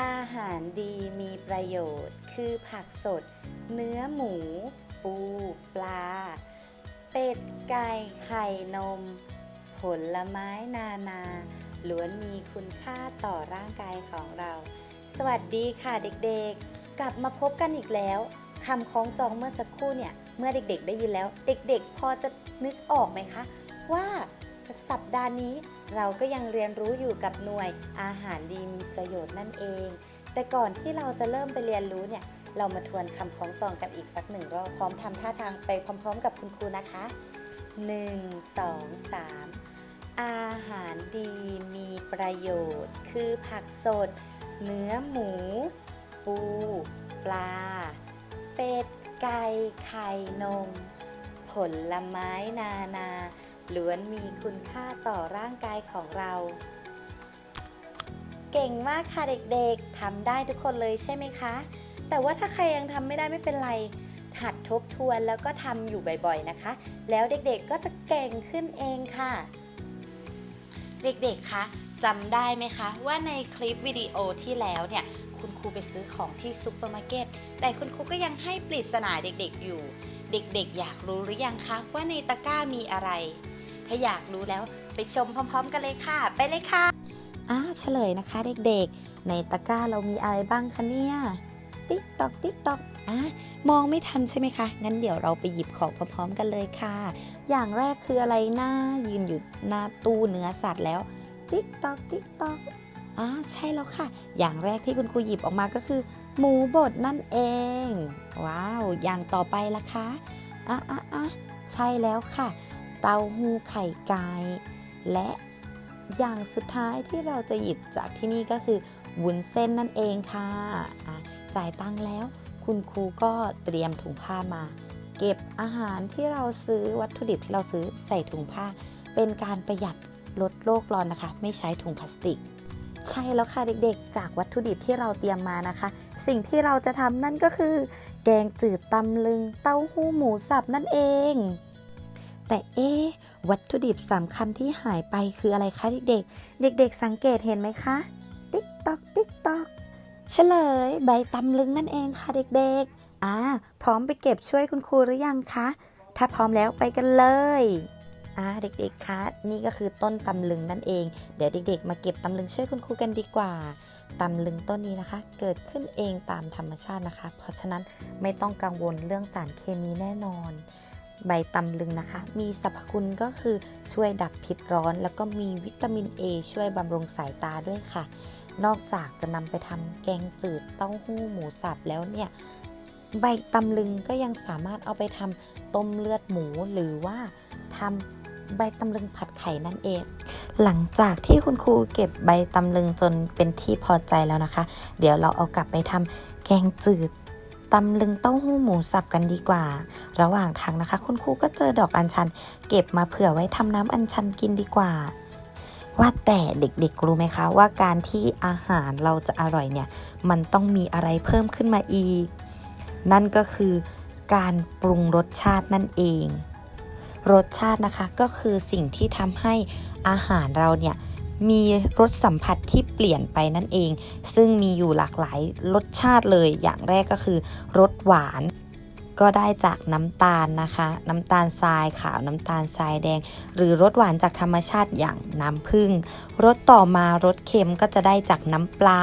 อาหารดีมีประโยชน์ คือผักสด เนื้อหมู ปู ปลา เป็ดไก่ไข่นม ผลไม้นานา ล้วนมีคุณค่าต่อร่างกายของเรา สวัสดีค่ะเด็กๆ กลับมาพบกันอีกแล้วคำคล้องจองเมื่อสักครู่เนี่ย เมื่อเด็กๆ ได้ยินแล้ว เด็กๆ พอจะนึกออกไหมคะ ว่า สัปดาห์นี้เราก็ยังเรียนรู้อยู่กับหน่วยอาหารดีมีประโยชน์นั่นเอง แต่ก่อนที่เราจะเริ่มไปเรียนรู้เนี่ย เรามาทวนคำคล้องจองกันอีกสักหนึ่งรอบพร้อมทำท่าทางไปพร้อม ๆ กับคุณครูนะคะ 1 2 3 อาหารดีมีประโยชน์ คือผักสด เนื้อหมู ปู ปลา เป็ด ไก่ ไข่นม ผลไม้นานา ล้วนมีคุณค่าต่อร่างกายของเรา เก่งมากค่ะเด็กๆทำได้ทุกคนเลยใช่ไหมคะ แต่ว่าถ้าใครยังทำไม่ได้ไม่เป็นไร หัดทบทวนแล้วก็ทำอยู่บ่อยๆนะคะ แล้วเด็กๆก็จะเก่งขึ้นเองค่ะ เด็กๆคะจำได้ไหมคะ ว่าในคลิปวิดีโอที่แล้วเนี่ย คุณครูไปซื้อของที่ซุปเปอร์มาร์เก็ตแต่คุณครูก็ยังให้ปริศนาเด็กๆอยู่ เด็กๆ อยากรู้หรือยังคะว่าในตะกร้ามีอะไร ถ้าอยากรู้แล้วไปชมพร้อม ๆ กันเลยค่ะ ไปเลยค่ะอ่าเฉลยนะคะเด็กๆ ในตะกร้าเรามีอะไรบ้างคะเนี่ยติ๊กตอกติ๊กตอกอะมองไม่ทันใช่ไหมคะ งั้นเดี๋ยวเราไปหยิบของพร้อม ๆ กันเลยค่ะ อย่างแรกคืออะไรนะยืนอยู่หน้าตู้เนื้อสัตว์แล้ว ติ๊กตอกติ๊กตอกอ่าใช่แล้วค่ะ อย่างแรกที่คุณครูหยิบออกมาก็คือ หมูบดนั่นเอง ว้าว อย่างต่อไปล่ะคะอะอะอะใช่แล้วค่ะ เต้าหู้ไข่ไก่และอย่างสุดท้ายที่เราจะหยิบจากที่นี่ก็คือวุ้นเส้นนั่นเองค่ะะจ่ายตังค์แล้ว คุณครูก็เตรียมถุงผ้ามา เก็บอาหารที่เราซื้อวัตถุดิบที่เราซื้อใส่ถุงผ้า เป็นการประหยัดลดโลกร้อนนะคะ ไม่ใช้ถุงพลาสติก ใช่แล้วค่ะเด็กๆ จากวัตถุดิบที่เราเตรียมมานะคะ สิ่งที่เราจะทำนั่นก็คือ แกงจืดตำลึงเต้าหู้หมูสับนั่นเอง แต่เอ๊วัตถุดิบสำคัญที่หายไปคืออะไรคะเด็กๆ เด็ก ๆ สังเกตเห็นไหมคะ ติ๊กตอกติ๊กตอกเฉลย ใบตำลึงนั่นเองค่ะเด็กๆ อ่า พร้อมไปเก็บช่วยคุณครูหรือยังคะ ถ้าพร้อมแล้วไปกันเลยอ่าเด็กๆ คะ นี่ก็คือต้นตำลึงนั่นเอง เดี๋ยวเด็ก ๆ มาเก็บตำลึงช่วยคุณครูกันดีกว่าตำลึงต้นนี้นะคะ เกิดขึ้นเองตามธรรมชาตินะคะ เพราะฉะนั้นไม่ต้องกังวลเรื่องสารเคมีแน่นอน ใบตำลึงนะคะ มีสรรพคุณก็คือช่วยดับพิษร้อน แล้วก็มีวิตามิน A ช่วยบำรุงสายตาด้วยค่ะ นอกจากจะนำไปทำแกงจืดเต้าหู้หมูสับแล้วเนี่ย ใบตำลึงก็ยังสามารถเอาไปทำต้มเลือดหมูหรือว่าทำใบตำลึงผัดไข่นั่นเอง หลังจากที่คุณครูเก็บใบตำลึงจนเป็นที่พอใจแล้วนะคะ เดี๋ยวเราเอากลับไปทำแกงจืด ตำลึงเต้าหู้หมูสับกันดีกว่า ระหว่างทางนะคะ คุณครูก็เจอดอกอัญชัน เก็บมาเผื่อไว้ทำน้ำอัญชันกินดีกว่า ว่าแต่เด็กๆรู้ไหมคะ ว่าการที่อาหารเราจะอร่อยเนี่ย มันต้องมีอะไรเพิ่มขึ้นมาอีก นั่นก็คือการปรุงรสชาตินั่นเอง รสชาตินะคะก็คือสิ่งที่ทำให้อาหารเราเนี่ย มีรสสัมผัสที่เปลี่ยนไปนั่นเอง ซึ่งมีอยู่หลากหลายรสชาติเลย อย่างแรกก็คือรสหวาน ก็ได้จากน้ำตาลนะคะ น้ำตาลทรายขาวน้ำตาลทรายแดง หรือรสหวานจากธรรมชาติอย่างน้ำผึ้งรสต่อมารสเค็มก็จะได้จากน้ำปลา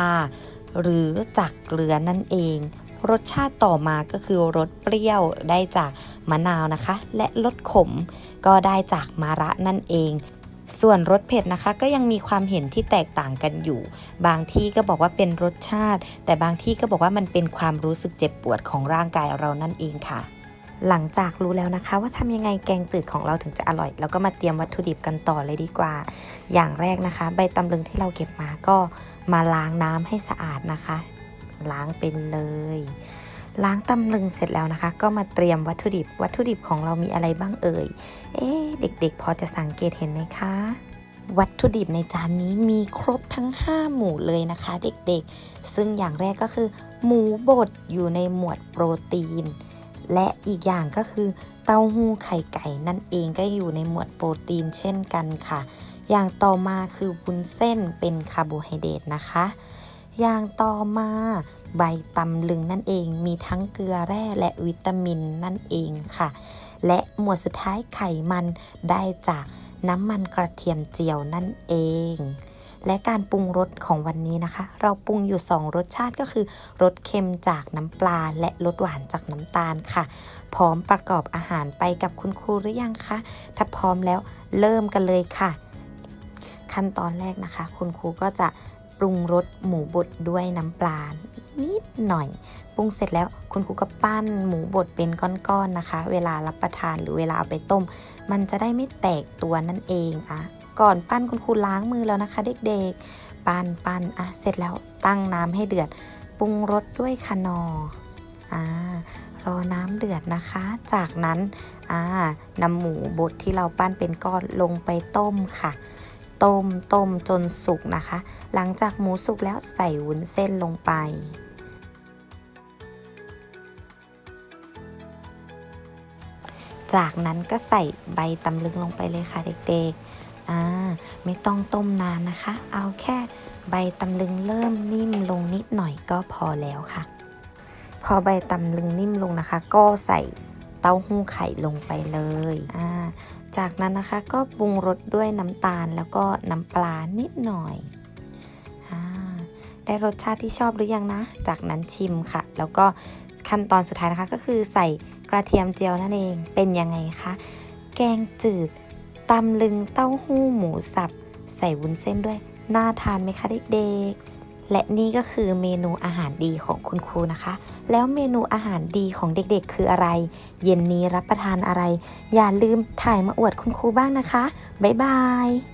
หรือจากเกลือนั่นเองรสชาติต่อมาก็คือรสเปรี้ยวได้จากมะนาวนะคะ และรสขมก็ได้จากมะระนั่นเอง ส่วนรสเผ็ดนะคะก็ยังมีความเห็นที่แตกต่างกันอยู่ บางที่ก็บอกว่าเป็นรสชาติ แต่บางที่ก็บอกว่ามันเป็นความรู้สึกเจ็บปวดของร่างกายเรานั่นเองค่ะ หลังจากรู้แล้วนะคะ ว่าทำยังไงแกงจืดของเราถึงจะอร่อยแล้วก็มาเตรียมวัตถุดิบกันต่อเลยดีกว่า อย่างแรกนะคะ ใบตำลึงที่เราเก็บมาก็มาล้างน้ำให้สะอาดนะคะ ล้างเป็นเลย ล้างตำลึงเสร็จแล้วนะคะ ก็มาเตรียมวัตถุดิบ วัตถุดิบของเรามีอะไรบ้างเอ่ย เอ๊เด็กๆ พอจะสังเกตเห็นไหมคะ วัตถุดิบในจานนี้มีครบทั้ง 5 หมู่เลยนะคะ เด็กๆ ซึ่งอย่างแรกก็คือ หมูบดอยู่ในหมวดโปรตีน และอีกอย่างก็คือเต้าหู้ไข่ไก่นั่นเองก็อยู่ในหมวดโปรตีนเช่นกันค่ะ อย่างต่อมาคือวุ้นเส้นเป็นคาร์โบไฮเดรตนะคะ อย่างต่อมาใบตำลึงนั่นเอง มีทั้งเกลือแร่และวิตามินนั่นเองค่ะ และหมวดสุดท้ายไขมันได้จากน้ำมันกระเทียมเจียวนั่นเอง และการปรุงรสของวันนี้นะคะ เราปรุงอยู่ 2 รสชาติก็คือรสเค็มจากน้ำปลา และรสหวานจากน้ำตาลค่ะ พร้อมประกอบอาหารไปกับคุณครูหรือยังคะ ถ้าพร้อมแล้วเริ่มกันเลยค่ะ ขั้นตอนแรกนะคะ คุณครูก็จะ ปรุงรสหมูบดด้วยน้ำปลานิดหน่อย ปรุงเสร็จแล้วคุณครูก็ปั้นหมูบดเป็นก้อนๆนะคะ เวลารับประทานหรือเวลาเอาไปต้ม มันจะได้ไม่แตกตัวนั่นเองอะก่อนปั้นคุณครูล้างมือแล้วนะคะ เด็กๆ ปั้นปั้นอะเสร็จแล้วตั้งน้ำให้เดือด ปรุงรสด้วยคะนออ่ารอน้ำเดือดนะคะ จากนั้นอ่านำหมูบดที่เราปั้นเป็นก้อนลงไปต้มค่ะ ต้มต้มจนสุกนะคะ หลังจากหมูสุกแล้วใส่วุ้นเส้นลงไป จากนั้นก็ใส่ใบตำลึงลงไปเลยค่ะเด็กๆอ่าไม่ต้องต้มนานนะคะ เอาแค่ใบตำลึงเริ่มนิ่มลงนิดหน่อยก็พอแล้วค่ะ พอใบตำลึงนิ่มลงนะคะ ก็ใส่ เต้าหู้ไข่ลงไปเลยอ่าจากนั้นนะคะก็ปรุงรสด้วยน้ำตาลแล้วก็น้ำปลานิดหน่อยอ่าได้รสชาติที่ชอบหรือยังนะ จากนั้นชิมค่ะ แล้วก็ขั้นตอนสุดท้ายนะคะก็คือใส่กระเทียมเจียวนั่นเองเป็นยังไงคะแกงจืดตำลึงเต้าหู้หมูสับ ใส่วุ้นเส้นด้วย น่าทานไหมคะเด็กๆ และนี่ก็คือเมนูอาหารดีของคุณครูนะคะ แล้วเมนูอาหารดีของเด็กๆ คืออะไร เย็นนี้รับประทานอะไร อย่าลืมถ่ายมาอวดคุณครูบ้างนะคะ บ๊ายบาย